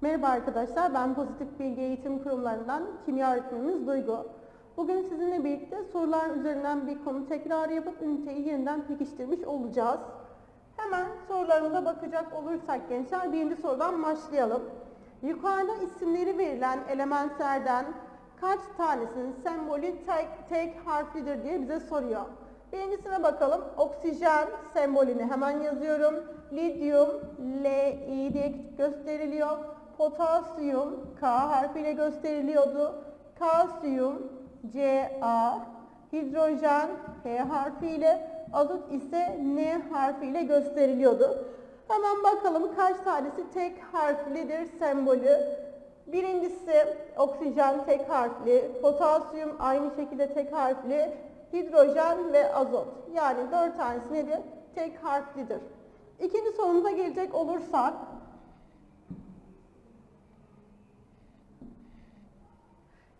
Merhaba arkadaşlar, ben Pozitif Bilgi Eğitim Kurumlarından kimya öğretmenimiz Duygu. Bugün sizinle birlikte sorular üzerinden bir konu tekrar yapıp üniteyi yeniden pekiştirmiş olacağız. Hemen sorularımıza bakacak olursak gençler, birinci sorudan başlayalım. Yukarıda isimleri verilen elementlerden kaç tanesinin sembolü tek, tek harflidir diye bize soruyor. Birincisine bakalım. Oksijen sembolünü hemen yazıyorum. Lityum Li diye gösteriliyor. Potasyum K harfiyle gösteriliyordu. Kalsiyum Ca, hidrojen H harfiyle, azot ise N harfiyle gösteriliyordu. Hemen bakalım kaç tanesi tek harflidir sembolü. Birincisi oksijen tek harfli, potasyum aynı şekilde tek harfli, hidrojen ve azot. Yani dört tanesi nedir? Tek harflidir. İkinci sorumuza gelecek olursak,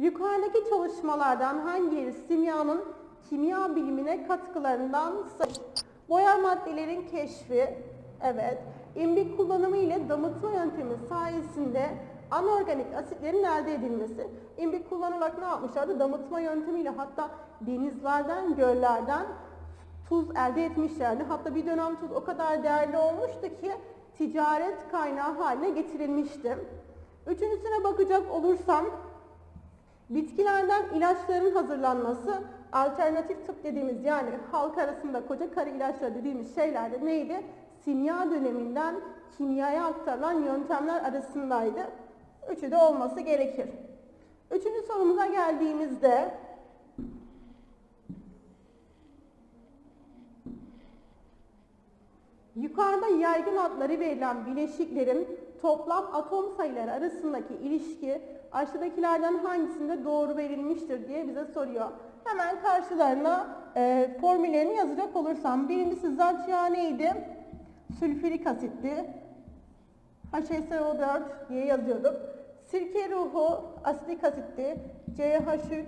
yukarıdaki çalışmalardan hangileri simyanın kimya bilimine katkılarından sayılır? Boya maddelerin keşfi, evet, imbik kullanımı ile damıtma yöntemi sayesinde anorganik asitlerin elde edilmesi. İmbik kullanarak ne yapmışlardı? Damıtma yöntemiyle hatta denizlerden, göllerden tuz elde etmişlerdi. Hatta bir dönem tuz o kadar değerli olmuştu ki ticaret kaynağı haline getirilmişti. Üçüncüsüne bakacak olursam bitkilerden ilaçların hazırlanması alternatif tıp dediğimiz yani halk arasında koca karı ilaçları dediğimiz şeylerde neydi? Simya döneminden kimyaya aktarılan yöntemler arasındaydı. Üçü de olması gerekir. Üçüncü sorumuza geldiğimizde Yukarıda yaygın adları verilen bileşiklerin toplam atom sayıları arasındaki ilişki aşağıdakilerden hangisinde doğru verilmiştir diye bize soruyor. Hemen karşılarına e, formüllerini yazacak olursam birincisi zat yağı neydi? Sülfürik asitti. HSO4 diye yazıyorduk. Sirke ruhu asitik asitti. CH3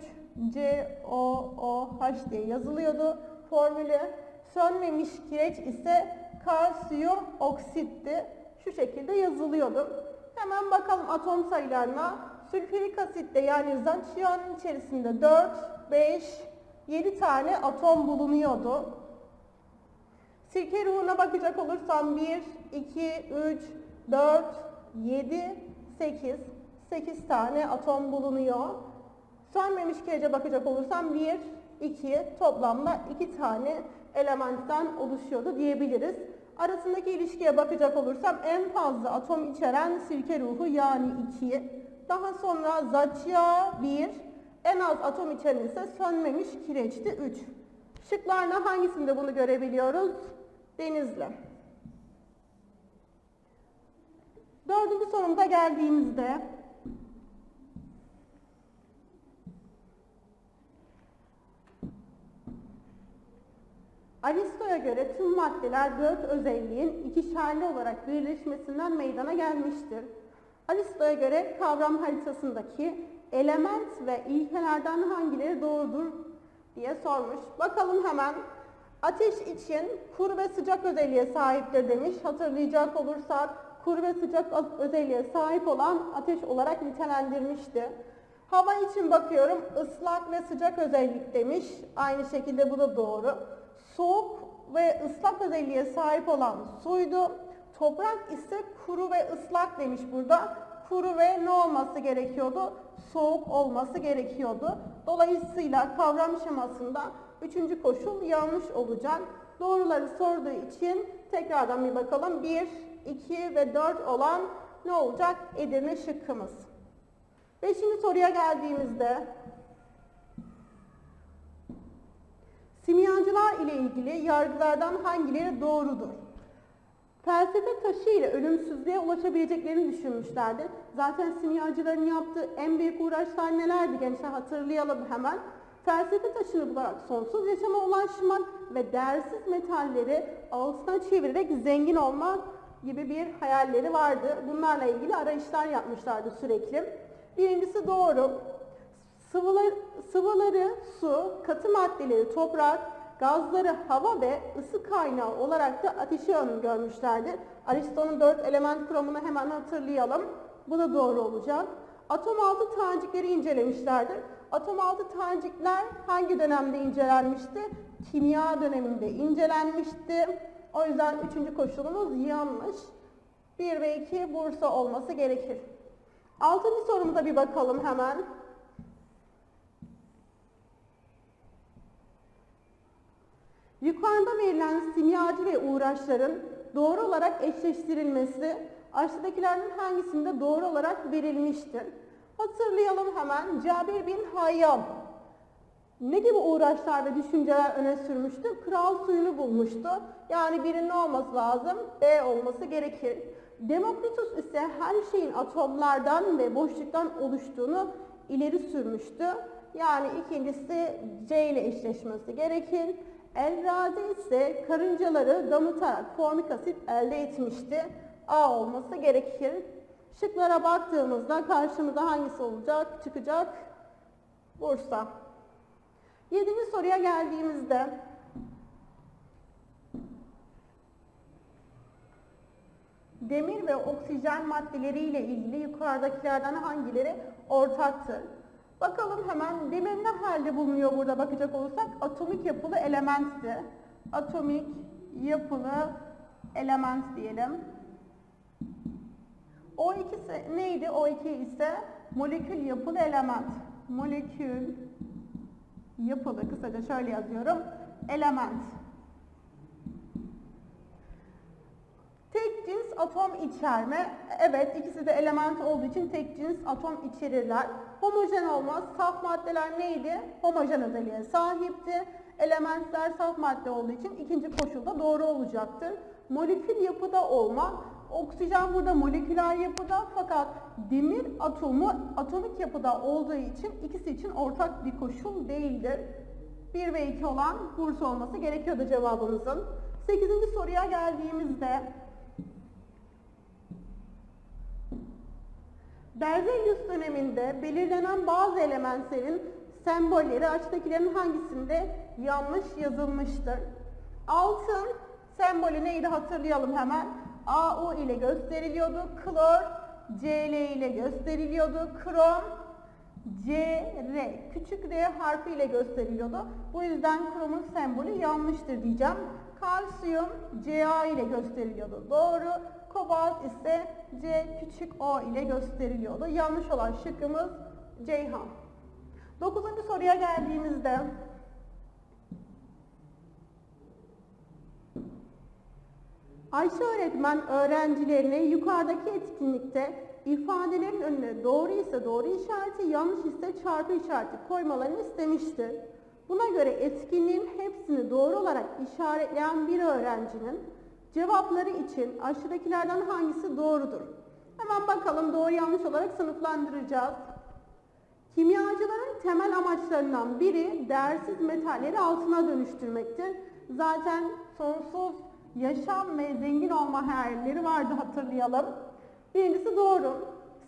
COOH diye yazılıyordu. Formülü sönmemiş kireç ise kalsiyum oksitti. Şu şekilde yazılıyordu. Hemen bakalım atom sayılarına. Sülfürik asitte yani zatçıyanın içerisinde 4, 5, 7 tane atom bulunuyordu. Sirke ruhuna bakacak olursam 1, 2, 3, 4, 7, 8. 8 tane atom bulunuyor. Sönmemiş kirece bakacak olursam 1, 2 toplamda 2 tane elementten oluşuyordu diyebiliriz. Arasındaki ilişkiye bakacak olursam en fazla atom içeren sirke ruhu yani 2. Daha sonra zat yağı 1, en az atom içeren ise sönmemiş kireçti 3. Şıklarla hangisinde bunu görebiliyoruz? Denizli. Dördüncü sorumuza geldiğimizde Aristo'ya göre tüm maddeler dört özelliğin ikişerli olarak birleşmesinden meydana gelmiştir. Aristo'ya göre kavram haritasındaki element ve ilkelerden hangileri doğrudur diye sormuş. Bakalım hemen ateş için kuru ve sıcak özelliğe sahiptir demiş. Hatırlayacak olursak kuru ve sıcak özelliğe sahip olan ateş olarak nitelendirmişti. Hava için bakıyorum ıslak ve sıcak özellik demiş. Aynı şekilde bu da doğru. Soğuk ve ıslak özelliğe sahip olan suydu. Toprak ise kuru ve ıslak demiş burada. Kuru ve ne olması gerekiyordu? Soğuk olması gerekiyordu. Dolayısıyla kavram şemasında üçüncü koşul yanlış olacak. Doğruları sorduğu için tekrardan bir bakalım. 1, 2 ve 4 olan ne olacak? Edirne şıkkımız. Beşinci soruya geldiğimizde simyacılar ile ilgili yargılardan hangileri doğrudur? Felsefe taşı ile ölümsüzlüğe ulaşabileceklerini düşünmüşlerdi. Zaten simyacıların yaptığı en büyük uğraşlar nelerdi gençler hatırlayalım hemen. Felsefe taşını bularak sonsuz yaşama ulaşmak ve değersiz metalleri altına çevirerek zengin olmak gibi bir hayalleri vardı. Bunlarla ilgili arayışlar yapmışlardı sürekli. Birincisi doğru. Sıvılar, sıvıları su, katı maddeleri toprak, gazları hava ve ısı kaynağı olarak da ateşi öngörmüşlerdir. Aristo'nun dört element kuramını hemen hatırlayalım. Bu da doğru olacak. Atom altı tanecikleri incelemişlerdir. Atom altı tanecikler hangi dönemde incelenmişti? Kimya döneminde incelenmişti. O yüzden üçüncü koşulumuz yanlış. 1 ve 2 Bursa olması gerekir. Altıncı sorumuza bir bakalım hemen. Yukarıda verilen simyacı ve uğraşların doğru olarak eşleştirilmesi aşağıdakilerden hangisinde doğru olarak verilmiştir? Hatırlayalım hemen. Cabir bin Hayyam ne gibi uğraşlar ve düşünceler öne sürmüştü? Kral suyunu bulmuştu. Yani birinin olması lazım? B olması gerekir. Demokritus ise her şeyin atomlardan ve boşluktan oluştuğunu ileri sürmüştü. Yani ikincisi C ile eşleşmesi gerekir. Elrazi ise karıncaları damıtarak formik asit elde etmişti. A olması gerekir. Şıklara baktığımızda karşımıza hangisi olacak? Çıkacak. Bursa. Yedinci soruya geldiğimizde demir ve oksijen maddeleri ile ilgili yukarıdakilerden hangileri ortaktır? Bakalım hemen demir ne halde bulunuyor burada bakacak olursak atomik yapılı elementti. Atomik yapılı element diyelim. O ikisi neydi? O iki ise molekül yapılı element. Molekül yapılı kısaca şöyle yazıyorum. Element. Tek cins atom içerme. Evet ikisi de element olduğu için tek cins atom içerirler. Homojen olmaz. Saf maddeler neydi? Homojen özelliğe sahipti. Elementler saf madde olduğu için ikinci koşulda doğru olacaktır. Molekül yapıda olma. Oksijen burada moleküler yapıda fakat demir atomu atomik yapıda olduğu için ikisi için ortak bir koşul değildir. 1 ve 2 olan Bursa olması gerekiyordu cevabımızın. 8. soruya geldiğimizde Berzelius döneminde belirlenen bazı elementlerin sembolleri aşağıdakilerin hangisinde yanlış yazılmıştır? Altın sembolü neydi hatırlayalım hemen. AU ile gösteriliyordu. Klor Cl ile gösteriliyordu. Krom Cr küçük r harfi ile gösteriliyordu. Bu yüzden kromun sembolü yanlıştır diyeceğim. Kalsiyum Ca ile gösteriliyordu. Doğru. Kobalt ise C küçük o ile gösteriliyordu. Yanlış olan şıkkımız Ceyhan. Dokuzuncu soruya geldiğimizde Ayşe öğretmen öğrencilerine yukarıdaki etkinlikte ifadelerin önüne doğru ise doğru işareti, yanlış ise çarpı işareti koymalarını istemiştir. Buna göre etkinliğin hepsini doğru olarak işaretleyen bir öğrencinin cevapları için aşağıdakilerden hangisi doğrudur? Hemen bakalım doğru yanlış olarak sınıflandıracağız. Kimyacıların temel amaçlarından biri değersiz metalleri altına dönüştürmektir. Zaten sonsuz yaşam ve zengin olma hayalleri vardı hatırlayalım. Birincisi doğru.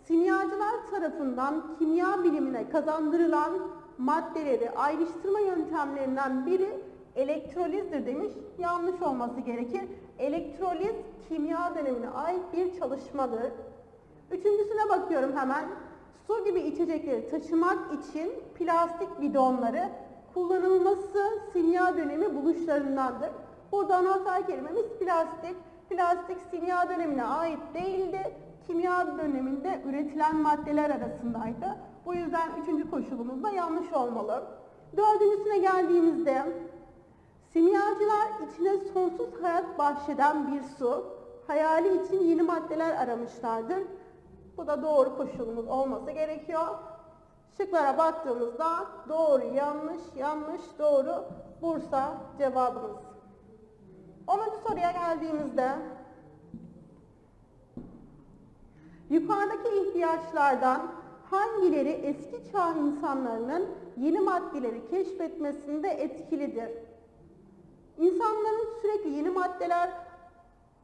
Simyacılar tarafından kimya bilimine kazandırılan maddeleri ayrıştırma yöntemlerinden biri elektrolizdir demiş. Yanlış olması gerekir. Elektroliz kimya dönemine ait bir çalışmadır. Üçüncüsüne bakıyorum hemen. Su gibi içecekleri taşımak için plastik bidonları kullanılması simya dönemi buluşlarındandır. Burada anahtar kelimemiz plastik. Plastik simya dönemine ait değildi. Kimya döneminde üretilen maddeler arasındaydı. Bu yüzden üçüncü koşulumuz da yanlış olmalı. Dördüncüsüne geldiğimizde simyacılar içine sonsuz hayat bahşeden bir su, hayali için yeni maddeler aramışlardır. Bu da doğru koşulumuz olması gerekiyor. Şıklara baktığımızda doğru, yanlış, yanlış, doğru Bursa cevabımız. 10. soruya geldiğimizde yukarıdaki ihtiyaçlardan hangileri eski çağ insanlarının yeni maddeleri keşfetmesinde etkilidir? İnsanların sürekli yeni maddeler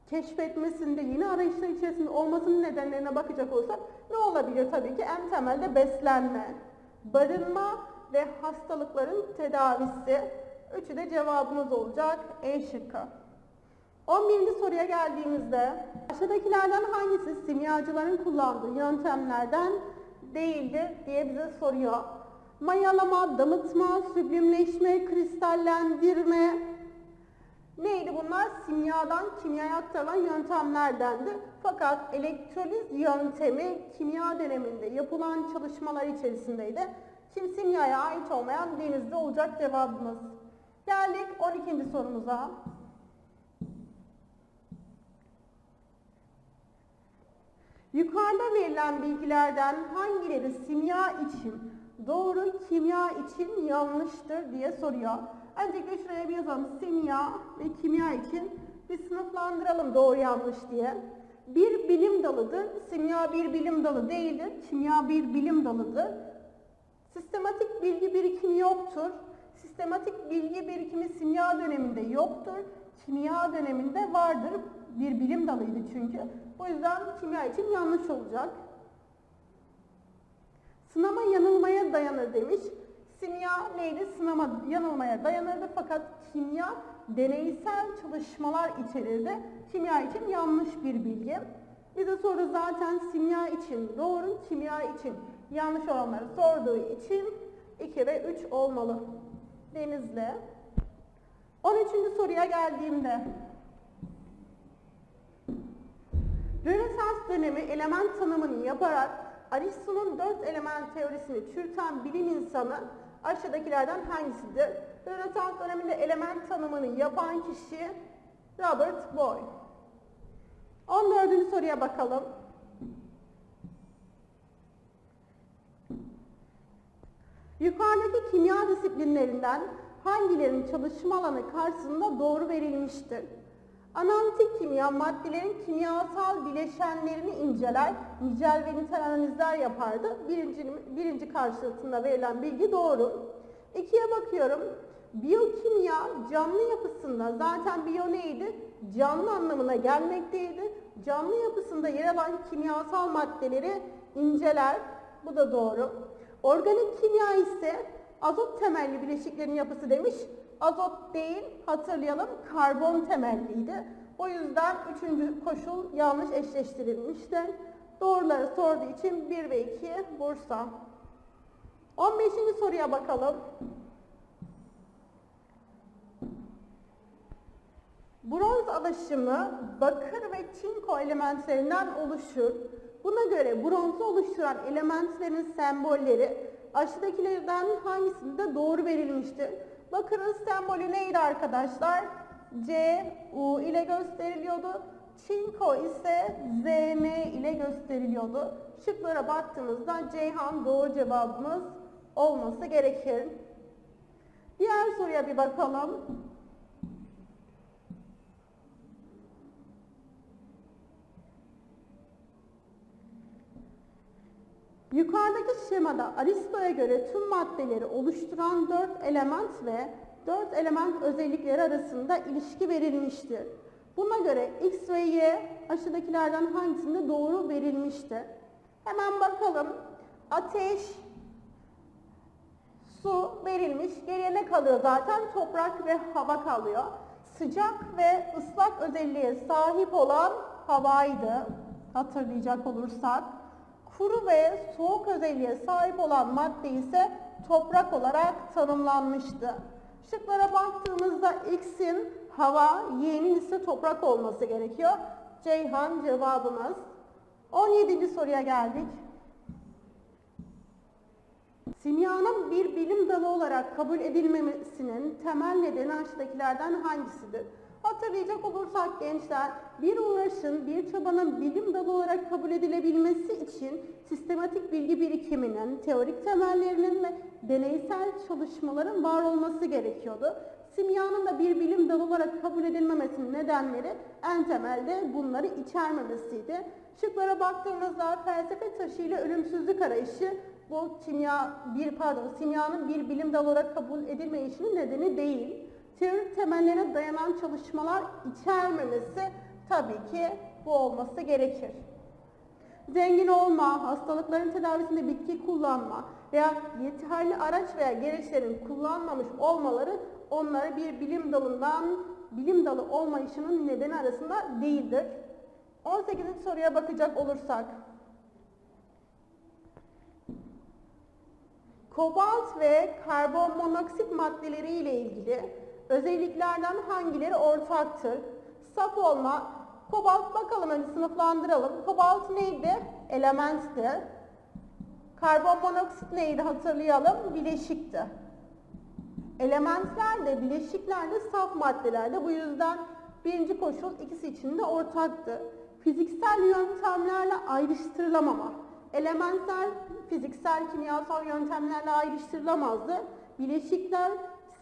keşfetmesinde, yeni arayışlar içerisinde olmasının nedenlerine bakacak olursak ne olabilir tabii ki? En temelde beslenme, barınma ve hastalıkların tedavisi. Üçü de cevabımız olacak. E şıkkı. 11. soruya geldiğimizde aşağıdakilerden hangisi simyacıların kullandığı yöntemlerden değildir diye bize soruyor. Mayalama, damıtma, süblimleşme, kristallendirme. Neydi bunlar? Simyadan kimyaya aktarılan yöntemlerdendi. Fakat elektroliz yöntemi kimya döneminde yapılan çalışmalar içerisindeydi. Şimdi simyaya ait olmayan denizde olacak cevabımız. Geldik 12. sorumuza. Yukarıda verilen bilgilerden hangileri simya için doğru, kimya için yanlıştır diye soruyor. Öncelikle şuraya bir yazalım. Simya ve kimya için bir sınıflandıralım doğru yanlış diye. Bir bilim dalıdır. Simya bir bilim dalı değildir. Kimya bir bilim dalıdır. Sistematik bilgi birikimi yoktur. Sistematik bilgi birikimi simya döneminde yoktur. Kimya döneminde vardır. Bir bilim dalıydı çünkü. O yüzden kimya için yanlış olacak. Sınama yanılmaya dayanır demiş. Simya neydi? Sınama yanılmaya dayanırdı fakat kimya deneysel çalışmalar içerirdi. Kimya için yanlış bir bilgi. Bize soru zaten simya için doğru, kimya için yanlış olanları sorduğu için 2 ve 3 olmalı. Denizli. 13. soruya geldiğimde Rönesans dönemi element tanımını yaparak Aristo'nun dört element teorisini çürüten bilim insanı aşağıdakilerden hangisidir? Rönesans döneminde element tanımını yapan kişi Robert Boyle. 14. soruya bakalım. Yukarıdaki kimya disiplinlerinden hangilerinin çalışma alanı karşısında doğru verilmiştir? Analitik kimya maddelerin kimyasal bileşenlerini inceler, nicel ve nitel analizler yapardı. Birinci, birinci karşısında verilen bilgi doğru. İkiye bakıyorum. Biyokimya canlı yapısında zaten biyo neydi? Canlı anlamına gelmekteydi. Canlı yapısında yer alan kimyasal maddeleri inceler. Bu da doğru. Organik kimya ise azot temelli bileşiklerin yapısı demiş. Azot değil, hatırlayalım karbon temelliydi. O yüzden üçüncü koşul yanlış eşleştirilmişti. Doğruları sorduğu için 1 ve 2 Bursa. 15. soruya bakalım. Bronz alaşımı bakır ve çinko elementlerinden oluşur. Buna göre bronzu oluşturan elementlerin sembolleri aşağıdakilerden hangisinde doğru verilmiştir? Bakırın sembolü neydi arkadaşlar? C, U ile gösteriliyordu. Çinko ise ZN ile gösteriliyordu. Şıklara baktığımızda Ceyhan doğru cevabımız olması gerekir. Diğer soruya bir bakalım. Yukarıdaki şemada Aristo'ya göre tüm maddeleri oluşturan dört element ve dört element özellikleri arasında ilişki verilmiştir. Buna göre X ve Y aşağıdakilerden hangisinde doğru verilmiştir? Hemen bakalım. Ateş, su verilmiş. Geriye ne kalıyor zaten? Toprak ve hava kalıyor. Sıcak ve ıslak özelliğe sahip olan havaydı. Hatırlayacak olursak. Kuru ve soğuk özelliğe sahip olan madde ise toprak olarak tanımlanmıştı. Şıklara baktığımızda X'in hava, Y'nin ise toprak olması gerekiyor. Ceyhan cevabımız. 17. soruya geldik. Simyanın bir bilim dalı olarak kabul edilmemesinin temel nedeni aşağıdakilerden hangisidir? Hatırlayacak olursak gençler, bir uğraşın, bir çabanın bilim dalı olarak kabul edilebilmesi için sistematik bilgi birikiminin, teorik temellerinin ve deneysel çalışmaların var olması gerekiyordu. Simyanın da bir bilim dalı olarak kabul edilmemesinin nedenleri en temelde bunları içermemesiydi. Şıklara baktığımızda felsefe taşıyla ölümsüzlük arayışı bu kimya bir pardon simyanın bir bilim dalı olarak kabul edilmeyişinin nedeni değil. Teorik temellere dayanan çalışmalar içermemesi tabii ki bu olması gerekir. Zengin olma, hastalıkların tedavisinde bitki kullanma veya yeterli araç veya gereçlerin kullanmamış olmaları onları bir bilim dalından bilim dalı olmayışının nedeni arasında değildir. 18. soruya bakacak olursak. Kobalt ve karbon monoksit maddeleri ile ilgili özelliklerden hangileri ortaktır? Saf olma, kobalt bakalım önce sınıflandıralım. Kobalt neydi? Elementti. Karbon monoksit neydi hatırlayalım? Bileşikti. Elementler de bileşikler de saf maddelerde. Bu yüzden birinci koşul ikisi için de ortaktı. Fiziksel yöntemlerle ayrıştırılamama. Elementler fiziksel, kimyasal yöntemlerle ayrıştırılamazdı. Bileşikler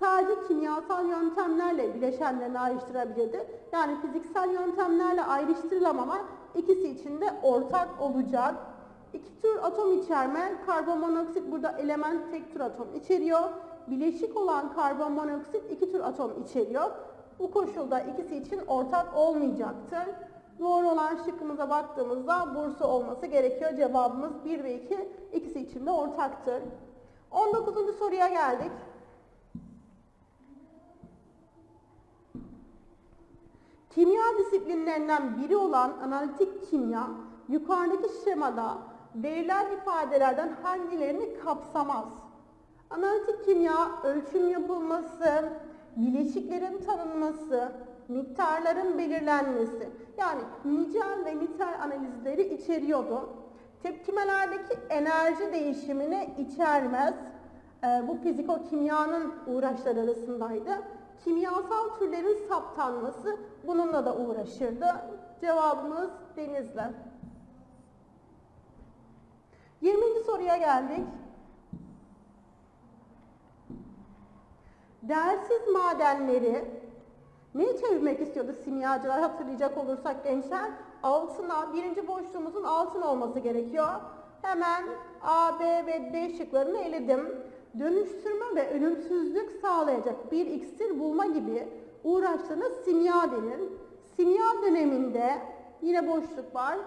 sadece kimyasal yöntemlerle bileşenlerini ayrıştırabilirdi. Yani fiziksel yöntemlerle ayrıştırılamama ikisi için de ortak olacak. İki tür atom içerme, karbon monoksit burada element tek tür atom içeriyor. Bileşik olan karbon monoksit iki tür atom içeriyor. Bu koşulda ikisi için ortak olmayacaktır. Doğru olan şıkkımıza baktığımızda bursu olması gerekiyor. Cevabımız 1 ve 2 ikisi için de ortaktır. 19. soruya geldik. Kimya disiplinlerinden biri olan analitik kimya yukarıdaki şemada verilen ifadelerden hangilerini kapsamaz? Analitik kimya ölçüm yapılması, bileşiklerin tanınması, miktarların belirlenmesi yani nicel ve nitel analizleri içeriyordu. Tepkimelerdeki enerji değişimini içermez. Ee, bu fiziko-kimyanın uğraşları arasındaydı. Kimyasal türlerin saptanması bununla da uğraşırdı. Cevabımız Denizli. 20. soruya geldik. Değersiz madenleri neye çevirmek istiyordu simyacılar hatırlayacak olursak gençler? Altına, birinci boşluğumuzun altın olması gerekiyor. Hemen A, B ve D şıklarını eledim. Dönüştürme ve ölümsüzlük sağlayacak bir iksir bulma gibi uğraştığına simya denir. Simya döneminde yine boşluk var.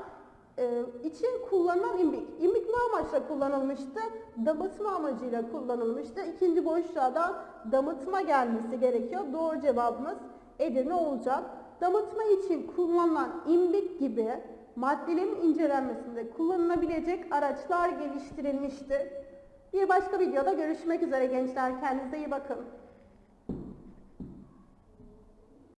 Ee, için kullanılan imbik. İmbik ne amaçla kullanılmıştı? Damıtma amacıyla kullanılmıştı. İkinci boşluğa da damıtma gelmesi gerekiyor. Doğru cevabımız Edirne olacak. Damıtma için kullanılan imbik gibi maddelerin incelenmesinde kullanılabilecek araçlar geliştirilmiştir. Bir başka videoda görüşmek üzere gençler. Kendinize iyi bakın.